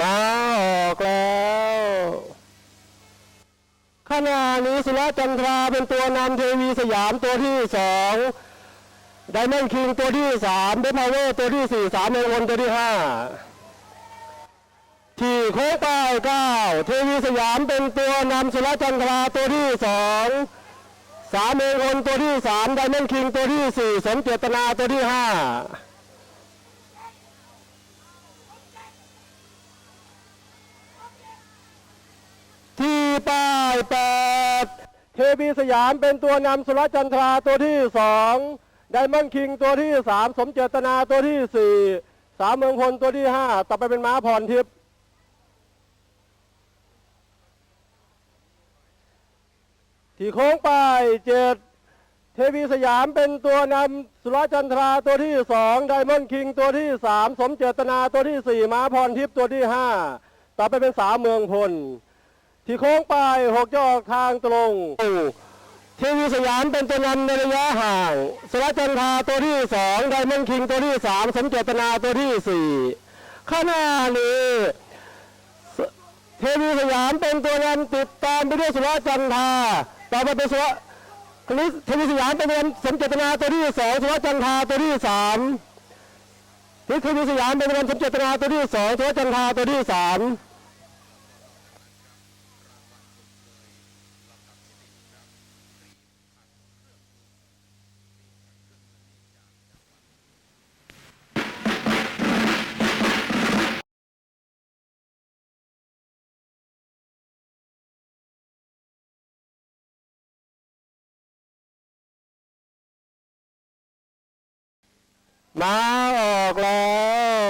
มาออกแล้วขณะนี้สุรจันทราเป็นตัวนำเทวีสยามตัวที่สองไดมอนด์คิงตัวที่สามเดพาวเวอร์ตัวที่สี่สามเมงวนตัวที่ห้าที่โค้งป้เก้าเทวีสยามเป็นตัวนำสุรจันทราตัวที่สองสามเมงวนตัวที่สามไดมอนด์คิงตัวที่สี่สมเจตนาตัวที่ห้า ที่ ป้ายแปดเทพีสยามเป็นตัวนำสุรจันทราตัวที่สองไดมอนด์คิงตัวที่สามสมเจตนาตัวที่สี่สามเมืองพลตัวที่ห้าต่อไปเป็นม้าพรทิพย์ที่โค้งไปเจ็ดเทวีสยามเป็นตัวนำสุรจันทราตัวที่สองไดมอนด์คิงตัวที่สามสมเจตนาตัวที่สี่ม้าพรทิพย์ตัวที่ห้าต่อไปเป็นสามเมืองพล ที่โค้งไปหกจะออกทางตรงเทวีสยามเป็นตัวนำในระยะห่างสระจันทราตัวที่สองไดมอนคิงตัวที่สามสมเจตนาตัวที่สี่ข้างหน้านี้สเทวีสยามเป็นตัวนำติดตามไปด้วยสุรจันทาต่อไปเป็นสุรคณิเทวีสยามเป็นตัวนำสมเจตนาตัวที่สองสุรจันทราตัวที่สามนี่เทวีสยามเป็นตัวนำสมเจตนาตัวที่สองสุรจันทราตัวที่สาม มาออกแล้ว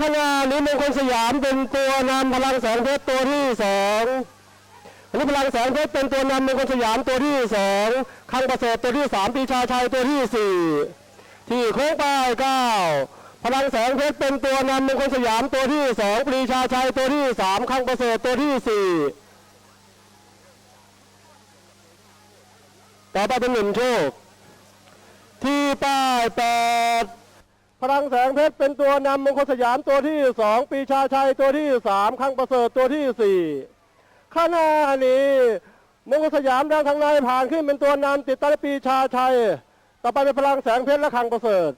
ขณะนี้มงคลสยามเป็นตัวนำพลังแสงเพชรตัวที่สองอันนี้พลังแสงเพชรเป็นตัวนำมงคลสยามตัวที่สองคังประเสริฐตัวที่สามปีชาชัยตัวที่สี่ที่โค้งป้ายเก้าพลังแสงเพชรเป็นตัวนำมงคลสยามตัวที่สองปรีชาชัยตัวที่สามคังประเสริฐตัวที่สี่ต่อไปเป็นหนึ่งโชค ที่ป้ายแปดพลังแสงเพชรเป็นตัวนำมงคลสยามตัวที่สองปีชาชัยตัวที่สามข้างประเสริฐตัวที่สี่ข้างหน้านี้มงคลสยามดังทางในผ่านขึ้นเป็นตัวนำติดตามด้วยปีชาชัย ต่อไปเป็นพลังแสงเพชรและขังประเสริฐ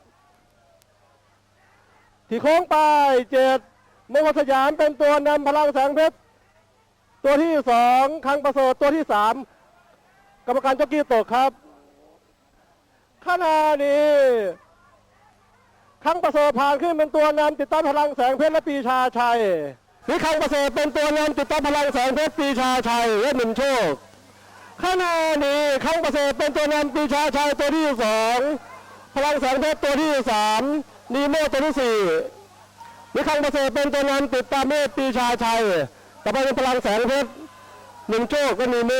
ที่โค้งป้ายเจ็ดมงคลสยามเป็นตัวนำพลังแสงเพชรตัวที่สองขังประเสริฐตัวที่สามกรรมการเจ้ากี้ตกครับ ขณะนี้ขังประเสริฐผ่านขึ้นเป็นตัวนำติดตั้งพลังแสงเพชรและปีชาชัยนี่ขังประเสริฐเป็นตัวนำติดตั้งพลังแสงเพชรปีชาชัยและหนึ่งโชคขณะนี้ขังประเสริฐเป็นตัวนำปีชาชัยตัวที่สองพลังแสงเพชรตัวที่สามนีโมตัวที่สี่นี่ขังประเสริฐเป็นตัวนำติดตามเมฆปีชาชัยแต่ไปเป็นพลังแสงเพชรหนึ่งโชคก็นีโม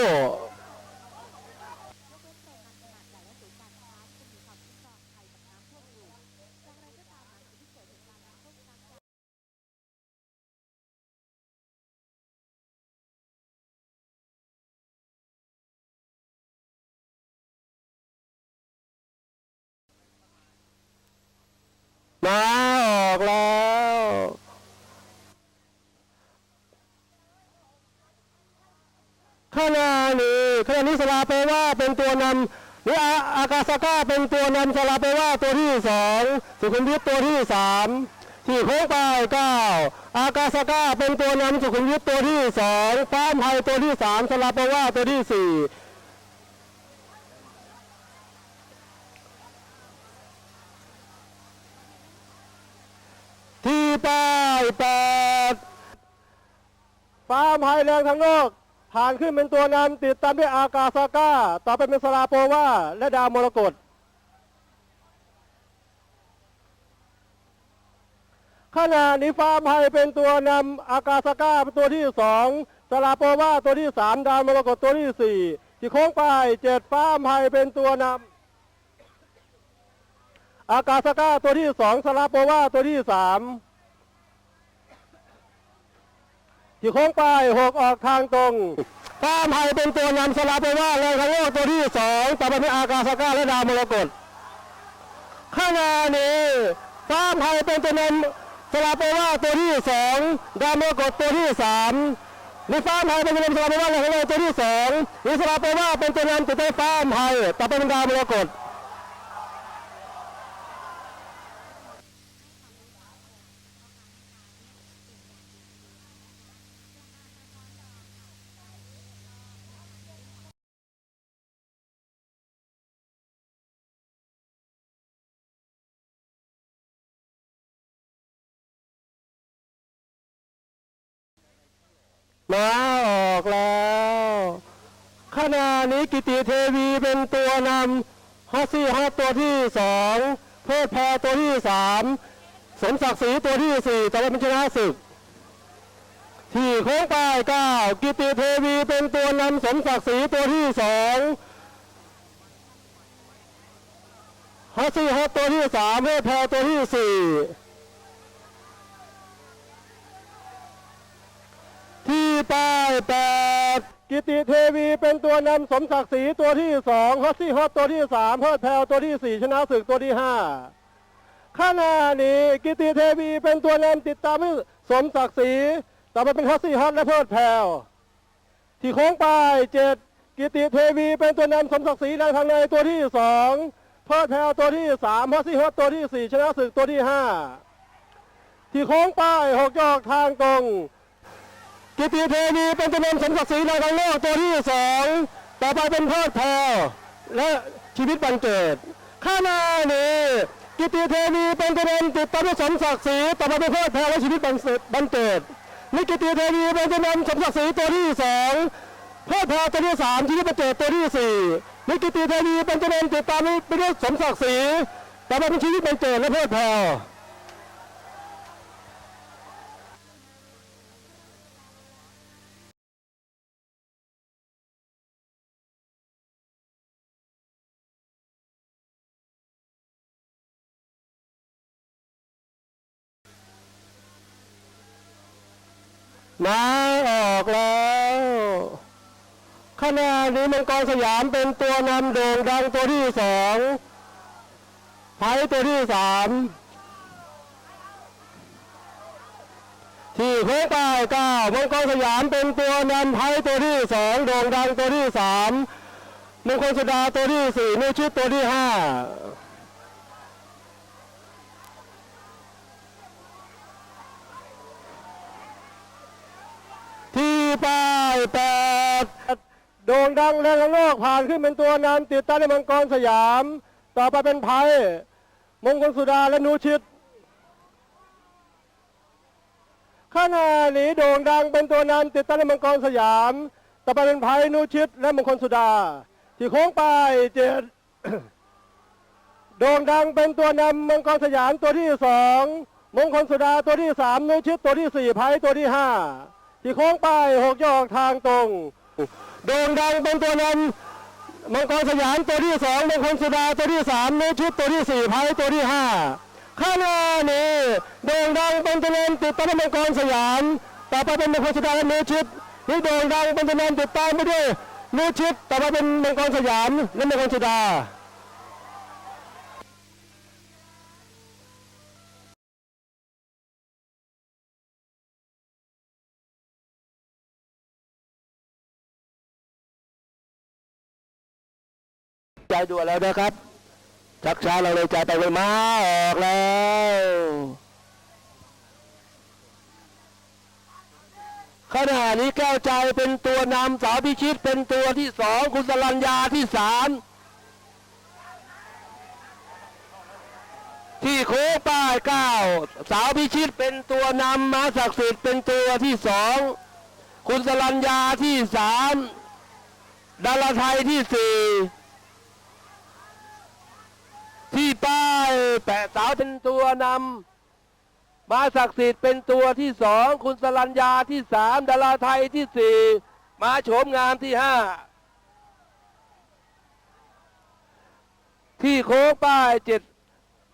มาออกแล้ว ขณะนี้ขณะนี้สลาเปว่าเป็นตัวนำนี่อาอากาซาก้าเป็นตัวนำสลาเปว่าตัวที่สองสุขุมวิทตัวที่สามที่โค้งไปเก้าอากาซาก้าเป็นตัวนำสุขุมวิทตัวที่สองฟ้ามไทยตัวที่สามสลาเปว่าตัวที่สี่ ที่ป้ายแปดฟ้าพายแรงทางโลกผ่านขึ้นเป็นตัวนำติดตามด้วยอากาซาก้า ต่อไปเป็นสลาโปวาและดาวมรกตขณะนี้ฟ้าพายเป็นตัวนำอากาซาก้าเป็นตัวที่สองสลาโปวาตัวที่สามดาวมรกตตัวที่สี่ที่โค้งไปเจ็ดฟ้าพายเป็นตัวนำ อากาซาก้าตัวที่สองสลาโปวาตัวที่สามที่โค้งไปหกออกทางตรงฟ้าไทยเป็นตัวนำสลาโปวาแรงคังโลกตัวที่สองต่อไปเป็นอากาซาก้าและดาวมรกตขณะนี้ฟ้าไทยเป็นตัวนำสลาโปว่าตัวที่สองดาวมรกตตัวที่สามนี่ฟ้าไทยเป็นตัวนำสลาโปว่าในของเราตัวที่สองนี่สลาโปว่าเป็นตัวนำติดใต้ฟ้าไทยต่อไปเป็นดาวมรกต มาออกแล้ว ขณะนี้กิติเทวีเป็นตัวนำฮอสซี่ฮอตตัวที่สองเพื่อแพรตัวที่สามสมศักดิ์ศรีตัวที่สี่ต่อไปเป็นชนะศึก ที่โค้งป้ายเก้ากิติเทวีเป็นตัวนำสมศักดิ์ศรีตัวที่สองฮอสซี่ฮอตตัวที่สามเพื่อแพรตัวที่สี่ ที่ป้ายแปดกิติเทวีเป็นตัวนำสมศักดิ์ศรีตัวที่สองฮอตซี่ฮอตตัวที่สามเพิดแพลวตัวที่สี่ชนะศึกตัวที่ห้าขณะนี้กิติเทวีเป็นตัวนำติดตามด้สมศักดิ์ศรีต่อไปเป็นฮอตซี่ฮอตและเพิดแพลวที่โค้งป้ายเจ็ดกิติเทวีเป็นตัวนำสมศักดิ์ศรีในทางในตัวที่สองเพิดแพลวตัวที่สามฮอตซี่ฮอตตัวที่สี่ชนะศึกตัวที่ห้าที่โค้งป้ายหกยอกทางตรง กิติเทวีเป็นตัวนสมศักดิ์ศรีในทางโลกตัวที่สองต่อไปเป็นพิดแพรและชีวิตบันเกิดข้าหน้านี้กิติเทวีเป็นตัวนติดตามด้วยสมศักดิ์ศรีต่อไปเป็นพิดแพรและชีวิตบันเกิดบันเกิดนี่กิติเทวีเป็นตัวนสมศักดิ์ศรีตัวที่สองพิดแพรตัวที่สามชีวิตบันเกิดตัวที่สี่นี่กิติเทวีเป็นตัวนติดตามไปด้วยสมศักดิ์ศรีต่อไปเป็นชีวิตบันเกิดและพิดแพร มาออกแล้วขณะนี้มังกรสยามเป็นตัวนำโด่งดังตัวที่สองไพ่ตัวที่สามที่โค้งไป้ายเก้ามังกรสยามเป็นตัวนำไพ่ตัวที่สองโด่งดังตัวที่สามมงคลสุดาตัวที่สี่นุชิตตัวที่ห้า ที่ ป้ายแปดโด่งดังและระโลกผ่านขึ้นเป็นตัวนำติดตั้งในมังกรสยาม ต่อไปเป็นไพ่มงคลสุดาและนูชิตขณะนี้โด่งดังเป็นตัวนำติดตั้งในมังกรสยาม ต่อไปเป็นไพ่นูชิต และมงคลสุดา ที่โค้งไปเจ็ดโด่งดังเป็นตัวนำมังกรสยามตัวที่สองมงคลสุดาตัวที่สามนุชิตตัวที่สี่ไพ่ตัวที่ห้า ที่โค้งไปหกยอกทางตรง โด่งดังเป็นตัวนำมังกรสยามตัวที่สองมงคลสุดาตัวที่สามนุชิตตัวที่สี่ไพ่ตัวที่ห้าข้างหน้านี้โด่งดังเป็นตัวนำติดตามมังกรสยามต่อไปเป็นมงคลสุดาและนุชิตนี่โด่งดังเป็นตัวนำติดตามไปด้วยนุชิตต่อไปเป็นมังกรสยามและมงคลสุดา ใจด่วนแล้วนะครับ ชักช้าเราเลยใจไปเลยมาออกแล้วขณะนี้แก้วใจเป็นตัวนำสาวพิชิตเป็นตัวที่สองคุณสรัญญาที่สามที่โค้ป้ายเก้าสาวพิชิตเป็นตัวนำมาศักดิ์สิทธิ์เป็นตัวที่สองคุณสรัญญาที่สามดาราไทยที่สี่ ป้ายแปะสาวเป็นตัวนำมาศักดิ์สิทธิ์เป็นตัวที่สองคุณสรัญญาที่สามดาราไทยที่สี่มาโฉมงามที่ห้าที่โค้งป้ายเจ็ด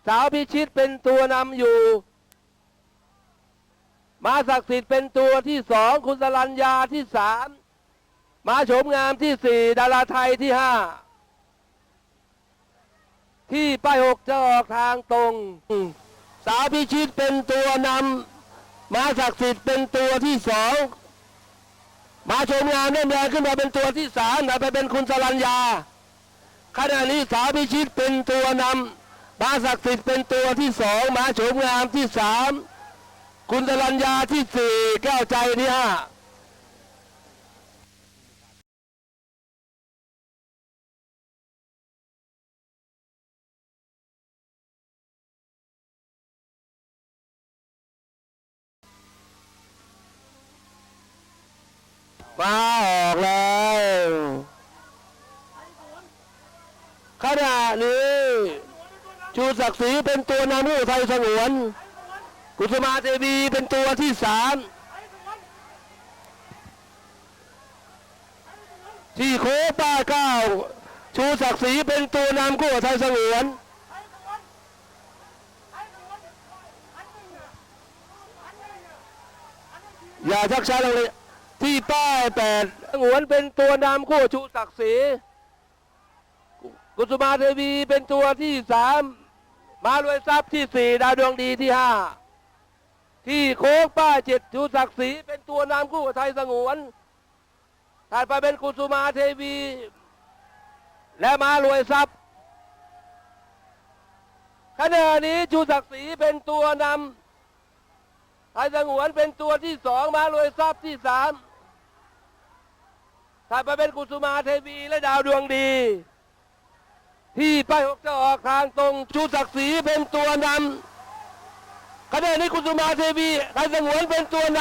สาวพิชิตเป็นตัวนำอยู่ มาศักดิ์สิทธิ์เป็นตัวที่สองคุณสรัญญาที่สามมาโฉมงามที่สี่ดาราไทยที่ห้า ที่ป้ายหกจะออกทางตรง สาวพิชิตเป็นตัวนำมาศักดิ์สิทธิ์เป็นตัวที่สองมาชมงานเริ่มแรงขึ้นมาเป็นตัวที่สามนไปเป็นคุณสรัญญาขณะนี้สาวพิชิตเป็นตัวนำมาศักดิ์สิทธิ์เป็นตัวที่สองมาชมงามที่สามคุณสรัญญาที่สี่แก้วใจที่ห้า มาออกแล้วขณะนี้ ชูศักดิ์ศรีเป็นตัวนำผู้ไทยสงวน กุสมาเทวีเป็นตัวที่สามที่โคป้าเก้า ชูศักดิ์ศรีเป็นตัวนำกู้ไทยสงวนอย่าชักช้าลงเลย ที่ป้ายแปดสงวนเป็นตัวนำคู่ชูศักดิ์ศรีกุสุมาเทวีเป็นตัวที่สามมารวยทรัพย์ที่สี่ดาวดวงดีที่ห้าที่โค้งป้ายเจ็ดชูศักดิ์ศรีเป็นตัวนำคู่ไทยสงวนถัดไปเป็นกุสุมาเทวี และมารวยทรัพย์ขณะนี้ชูศักดิ์ศรีเป็นตัวนำไทยสงวนเป็นตัวที่สองมารวยทรัพย์ที่สาม ถัดไปเป็นกุสุมาเทวีและดาวดวงดี ที่ป้ายหกจะออกทางตรงชูศักดิ์ศรีเป็นตัวนำขณะนี้กุสุมาเทวีไทยสงวนเป็นตัวน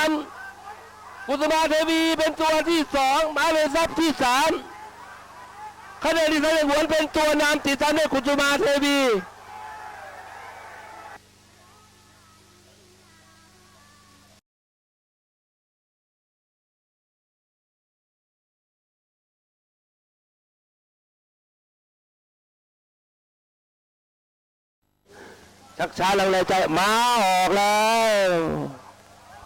ำกุสุมาเทวีเป็นตัวที่สองมารวยทรัพย์ที่สามขณะนี้ไทยสงวนเป็นตัวนำติดตามด้วยกุสุมาเทวี ชักช้าลังเลใจมาออกแล้ว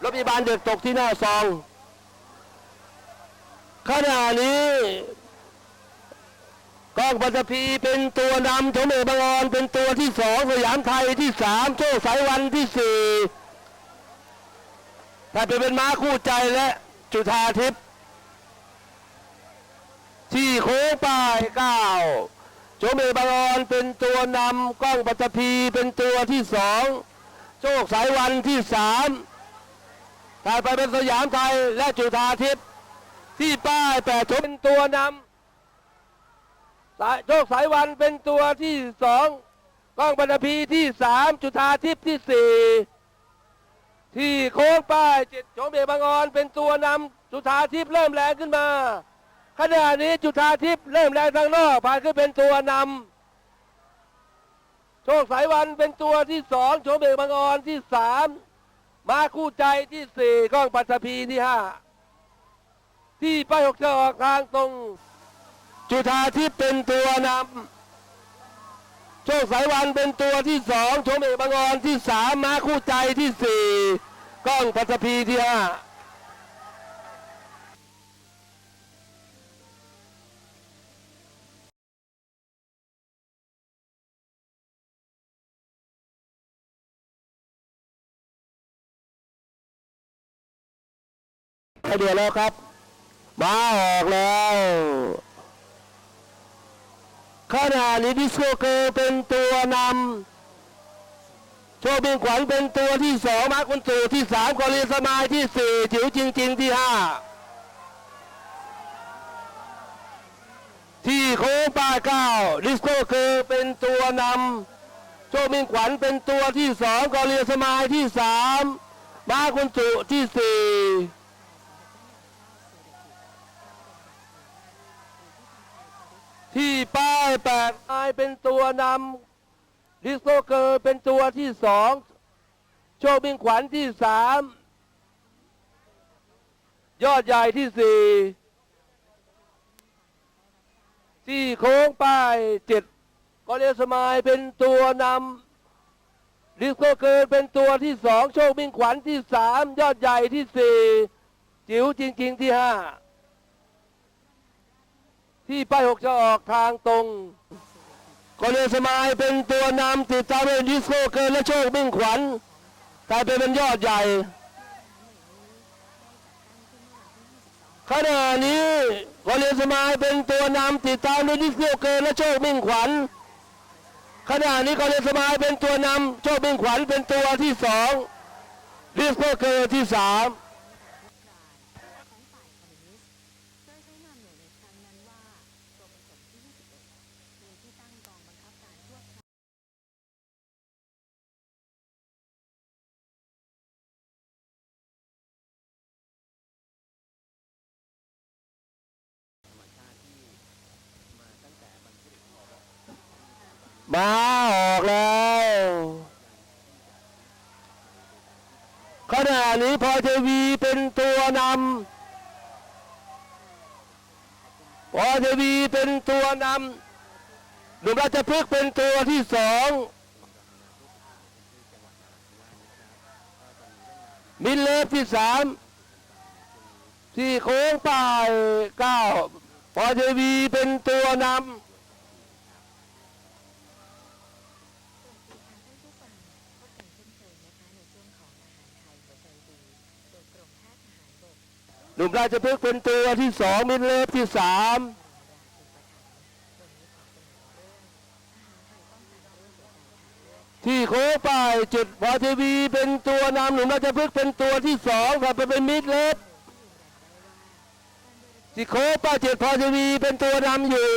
รถพยาบาลเด็กตกที่หน้าซองขณะนี้กองปัตภีเป็นตัวนำชมเอกบางออนเป็นตัวที่สองสยามไทยที่สามโชคสายวันที่สี่ถ้าไปเป็นม้าคู่ใจและจุธาทิพย์ที่โค้งป้ายเก้า โจเมบางอนเป็นตัวนำกล้องปัตภีเป็นตัวที่สองโชคสายวันที่สามถ่ายไปเป็นสยามไทยและจุธาทิพย์ที่ป้ายแปดชมเป็นตัวนำสายโชคสายวันเป็นตัวที่สองกล้องปัตภีที่สามจุธาทิพย์ที่สี่ที่โค้งป้ายเจ็ดโจเมบางออนเป็นตัวนำจุธาทิพย์เริ่มแรงขึ้นมา ขณะนี้จุธาทิพย์เริ่มแรงทางนอกผ่านขึ้นเป็นตัวนำโชคสายวันเป็นตัวที่สองโชคเบกบางออนที่สามมาคู่ใจที่สี่กล้องปัตภีที่ห้าที่ป้ายหกจะออกทางตรง จุธาทิพย์เป็นตัวนำโชคสายวันเป็นตัวที่สองโชคเบกบางออนที่สามมาคู่ใจที่สี่กล้องปัตภีที่ห้า ให้เดือแล้วครับ มาออกแล้วขณะนี้ดิสโก้เกอร์เป็นตัวนำโชคบินขวัญเป็นตัวที่สองมาร์คคุณตูที่สามกอลีสมายที่สี่จิ๋วจริง ๆ ที่ห้าที่โค้งป้าเก้าดิสโก้เกอร์เป็นตัวนำโชคบินขวัญเป็นตัวที่สองกอลีสมายที่สามมาร์คคุณตูที่สี่ ที่ป้ายแปดนายเป็นตัวนำดิสโซเกอร์เป็นตัวที่สองโชคบิงขวัญที่สามยอดใหญ่ที่สี่ที่โค้งป้ายเจ็ดกอเลสมายเป็นตัวนำดิสโซเกอร์เป็นตัวที่สองโชคบิงขวัญที่สามยอดใหญ่ที่สี่จิ๋วจริง ๆ ที่ห้า ที่ป้ายหกจะออกทางตรงก็เรียสมายเป็นตัวนำติดตามด้วยดิสโก้เกินและโชคมิ่งขวัญกลายเป็นยอดใหญ่ขณะนี้ก็เรียสมายเป็นตัวนำติดตามด้วยดิสโก้เกินและโชคมิ่งขวัญขณะนี้ก็เรียสมายเป็นตัวนำโชคมิ่งขวัญเป็นตัวที่สองดิสโก้เกินที่สาม ของฝ่ายคอมมิวนิสต์โดยใช้นามหน่วยในครั้งนั้นว่ากรมผลที่ 21 มีที่ตั้งกองบังคับการทั่วคราว มาออกแล้วขณะนี้พอเทวีเป็นตัวนำพอเทวีเป็นตัวนำหนุ่มราชพฤกษ์เป็นตัวที่สองมิลเลฟที่สามที่โค้งป่ายเก้าพอเทวีเป็นตัวนำ ทางท่านผู้ฟังพบกันเช่นเคยนะคะในช่วงของอาหารไทยหัวใจดีโดยกรมแพทย์ทหารบก หนุ่มราชพฤกษ์เป็นตัวที่สองมินเลฟที่สามที่โค้งป้ายจุดพอทีวีเป็นตัวนำหนุ่มราชพฤกษ์เป็นตัวที่สองครับไปเป็นมิดเลฟที่โค้งป้ายจ็ดพอทีวีเป็นตัวนำอยู่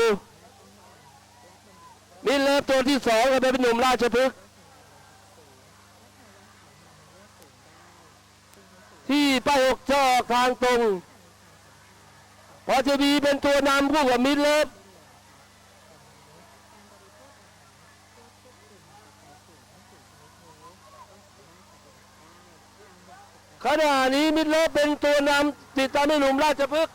มิดเลฟตัวที่สองครับไปเป็นหนุ่มราชพฤกษ์ ที่ป้ายหกจอทางตรงพอจะมีเป็นตัวนำคู่กับมิดเลฟขณะนี้มิดเลฟเป็นตัวนำติดตามในหนุ่มราชพฤกษ์